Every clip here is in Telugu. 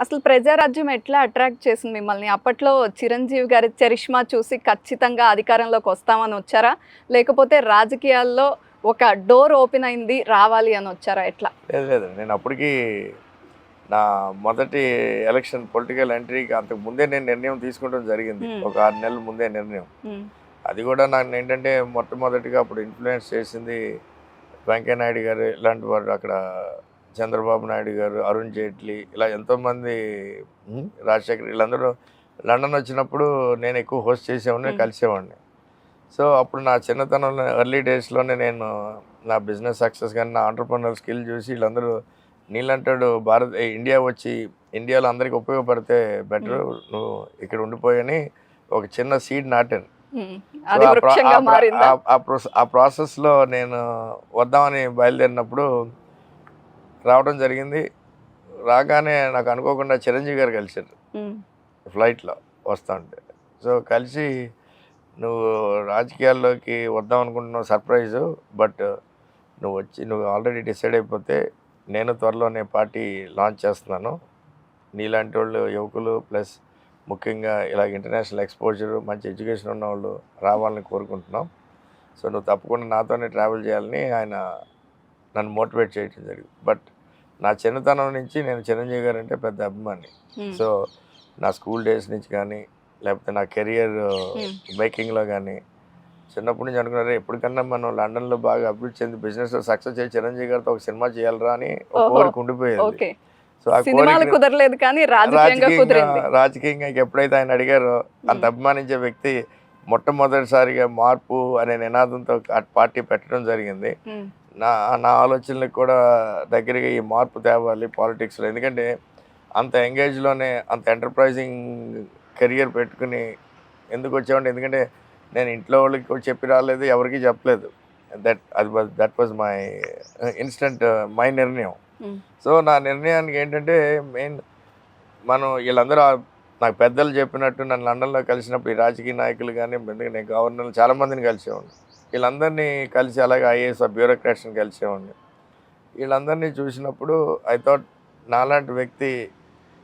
అసలు ప్రజారాజ్యం ఎట్లా అట్రాక్ట్ చేసింది మిమ్మల్ని? అప్పట్లో చిరంజీవి గారి చరిష్మా చూసి ఖచ్చితంగా అధికారంలోకి వస్తామని వచ్చారా? లేకపోతే రాజకీయాల్లో ఒక డోర్ ఓపెన్ అయింది రావాలి అని వచ్చారా? ఎట్లా? లేదు లేదు. నేను అప్పటికి నా మొదటి ఎలక్షన్ పొలిటికల్ ఎంట్రీకి అంతకు ముందే నేను నిర్ణయం తీసుకోవడం జరిగింది. Hmm. ఒక ఆరు నెలల ముందే నిర్ణయం. ఉమ్, అది కూడా నాకు ఏంటంటే మొట్టమొదటిగా అప్పుడు ఇన్ఫ్లుయెన్స్ చేసింది వెంకయ్య నాయుడు గారు. ఇలాంటి వారు అక్కడ చంద్రబాబు నాయుడు గారు అరుణ్ జైట్లీ ఇలా ఎంతోమంది రాజశేఖర్ వీళ్ళందరూ లండన్ వచ్చినప్పుడు నేను ఎక్కువ హోస్ట్ చేసేవాడిని. కలిసేవాడిని. సో అప్పుడు నా చిన్నతనంలో ఎర్లీ డేస్లోనే నేను నా బిజినెస్ సక్సెస్ కానీ నా ఆంటర్ప్రినర్ స్కిల్ చూసి వీళ్ళందరూ నీళ్ళంటాడు భారత్ ఇండియా వచ్చి ఇండియాలో అందరికీ ఉపయోగపడితే బెటర్ నువ్వు ఇక్కడ ఉండిపోయని ఒక చిన్న సీడ్ నాటాను. ఆ ప్రాసెస్లో నేను వద్దామని బయలుదేరినప్పుడు రావడం జరిగింది. రాగానే నాకు అనుకోకుండా చిరంజీవి గారు కలిసారు ఉమ్, ఫ్లైట్లో వస్తా ఉంటే. సో కలిసి నువ్వు రాజకీయాల్లోకి వద్దాం అనుకుంటున్నావు సర్ప్రైజు బట్ నువ్వు వచ్చి నువ్వు ఆల్రెడీ డిసైడ్ అయిపోతే నేను త్వరలోనే పార్టీ లాంచ్ చేస్తున్నాను. నీలాంటి వాళ్ళు యువకులు ప్లస్ ముఖ్యంగా ఇలా ఇంటర్నేషనల్ ఎక్స్పోజర్ మంచి ఎడ్యుకేషన్ ఉన్న వాళ్ళు రావాలని కోరుకుంటున్నాం. సో నువ్వు తప్పకుండా నాతోనే ట్రావెల్ చేయాలని ఆయన నన్ను మోటివేట్ చేయడం జరిగింది బట్ నా చిన్నతనం నుంచి నేను చిరంజీవి గారు అంటే పెద్ద అభిమాని సో నా స్కూల్ డేస్ నుంచి కానీ లేకపోతే నా కెరియర్. బైకింగ్లో కానీ చిన్నప్పటి నుంచి అనుకున్నారు ఎప్పటికన్నా మనం లండన్లో బాగా అభివృద్ధి చెంది బిజినెస్లో సక్సెస్ చేసి చిరంజీవి గారితో ఒక సినిమా చేయాలరా అని. కోరిక ఉండిపోయేది సో ఆ కుదరలేదు కానీ రాజకీయంగా రాజకీయంగా ఎప్పుడైతే ఆయన అడిగారో అంత. అభిమానించే వ్యక్తి మొట్టమొదటిసారిగా మార్పు అనే నినాదంతో పార్టీ పెట్టడం జరిగింది. నా నా ఆలోచనలకు కూడా దగ్గరగా ఈ మార్పు తేవాలి పాలిటిక్స్లో. ఎందుకంటే అంత ఎంగేజ్లోనే అంత ఎంటర్ప్రైజింగ్ కెరియర్ పెట్టుకుని ఎందుకు వచ్చామంటే ఎందుకంటే నేను ఇంట్లో వాళ్ళకి చెప్పి రాలేదు ఎవరికి చెప్పలేదు. దట్ అది that was my instant my నిర్ణయం. సో నా నిర్ణయానికి ఏంటంటే మెయిన్ మనం వీళ్ళందరూ నాకు పెద్దలు చెప్పినట్టు నన్ను లండన్లో కలిసినప్పుడు ఈ రాజకీయ నాయకులు కానీ ఎందుకంటే నేను గవర్నర్లు చాలామందిని కలిసేవాడిని. వీళ్ళందరినీ కలిసి అలాగే ఐఏఎస్ బ్యూరోక్రాట్స్ని కలిసేవాడిని. వీళ్ళందరినీ చూసినప్పుడు ఐ థాట్ నాలాంటి వ్యక్తి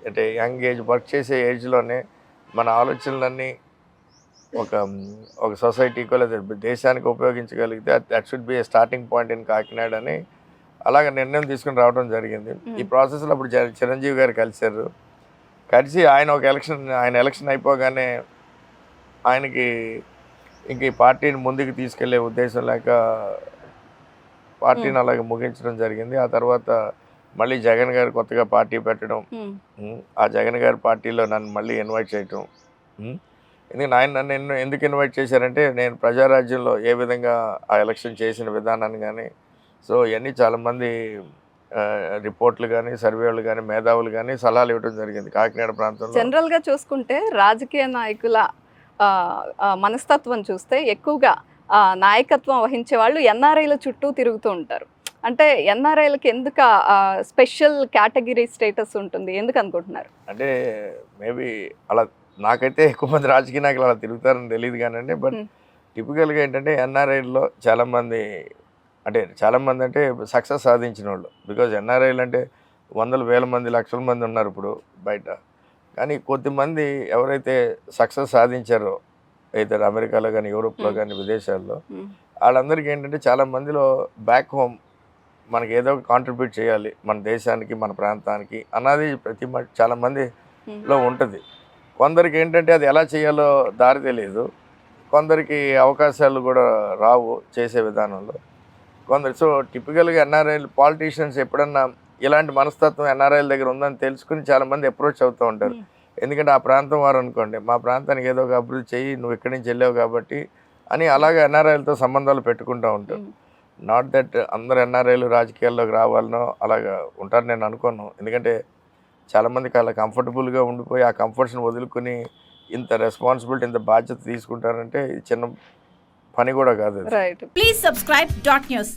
అంటే యంగ్ ఏజ్ వర్క్ చేసే ఏజ్లోనే మన ఆలోచనలన్నీ ఒక ఒక సొసైటీకో లేదా దేశానికి ఉపయోగించగలిగితే that should be a starting point in Kakinada అని అలాగ నిర్ణయం తీసుకుని రావడం జరిగింది. ఈ Mm. ప్రాసెస్లో అప్పుడు చిరంజీవి గారు కలిశారు. కలిసి ఆయన ఒక ఎలక్షన్ ఆయన ఎలక్షన్ అయిపోగానే ఆయనకి ఇంక ఈ పార్టీని ముందుకు తీసుకెళ్ళే ఉద్దేశం లేక పార్టీని అలాగే ముగించడం జరిగింది. ఆ తర్వాత మళ్ళీ జగన్ గారు కొత్తగా పార్టీ పెట్టడం ఉమ్, ఉమ్, ఆ జగన్ గారి పార్టీలో నన్ను మళ్ళీ ఇన్వైట్ చేయటం ఉమ్, ఎందుకంటే ఆయన నన్ను ఎన్నో- ఎందుకు ఇన్వైట్ చేశారంటే నేను ప్రజారాజ్యంలో ఏ విధంగా ఆ ఎలక్షన్ చేసిన విధానాన్ని కానీ సో ఇవన్నీ చాలామంది రిపోర్ట్లు కానీ సర్వేలు కానీ మేధావులు కానీ సలహాలు ఇవ్వడం జరిగింది కాకినాడ ప్రాంతంలో. జనరల్గా చూసుకుంటే రాజకీయ నాయకుల మనస్తత్వం చూస్తే ఎక్కువగా నాయకత్వం వహించే వాళ్ళు ఎన్ఆర్ఐల చుట్టూ తిరుగుతూ ఉంటారు. అంటే ఎన్ఆర్ఐలకి ఎందుకు స్పెషల్ కేటగిరీ స్టేటస్ ఉంటుంది? ఎందుకు అనుకుంటున్నారు? అంటే మేబీ అలా నాకైతే ఎక్కువ మంది రాజకీయ నాయకులు అలా తిరుగుతారని తెలియదు కానండి బట్. టిపికల్గా ఏంటంటే ఎన్ఆర్ఐలో చాలామంది అంటే చాలామంది అంటే సక్సెస్ సాధించిన వాళ్ళు. బికాజ్ ఎన్ఆర్ఐలు అంటే వందల వేల మంది లక్షల మంది ఉన్నారు ఇప్పుడు బయట. కానీ కొద్దిమంది ఎవరైతే సక్సెస్ సాధించారో అయితే అమెరికాలో కానీ యూరోప్లో. కానీ విదేశాల్లో వాళ్ళందరికీ ఏంటంటే చాలా మందిలో బ్యాక్ హోమ్ మనకి ఏదో కాంట్రిబ్యూట్ చేయాలి. మన దేశానికి మన ప్రాంతానికి అన్నది ప్రతి చాలా మందిలో ఉంటుంది. కొందరికి ఏంటంటే అది ఎలా చేయాలో దారి తెలియదు కొందరికి అవకాశాలు కూడా రావు చేసే విధానంలో. కొందరు. సో టిపికల్గా ఎన్ఆర్ఐ పాలిటీషియన్స్ ఎప్పుడన్నా ఇలాంటి మనస్తత్వం ఎన్ఆర్ఐల దగ్గర ఉందని తెలుసుకుని చాలా మంది అప్రోచ్ అవుతూ ఉంటారు. ఎందుకంటే ఆ ప్రాంతం వారు అనుకోండి మా ప్రాంతానికి ఏదో ఒక అభివృద్ధి చెయ్యి నువ్వు ఇక్కడి నుంచి వెళ్ళావు కాబట్టి అని అలాగే ఎన్ఆర్ఐలతో సంబంధాలు పెట్టుకుంటూ ఉంటారు. నాట్ దట్ అందరు ఎన్ఆర్ఐలు రాజకీయాల్లోకి రావాలనో అలాగా ఉంటారు నేను అనుకోను. ఎందుకంటే చాలామందికి అలా కంఫర్టబుల్గా ఉండిపోయి ఆ కంఫర్ట్స్ని వదులుకొని ఇంత రెస్పాన్సిబిలిటీ ఇంత బాధ్యత తీసుకుంటారంటే చిన్న పని కూడా కాదు అది right Please subscribe dot news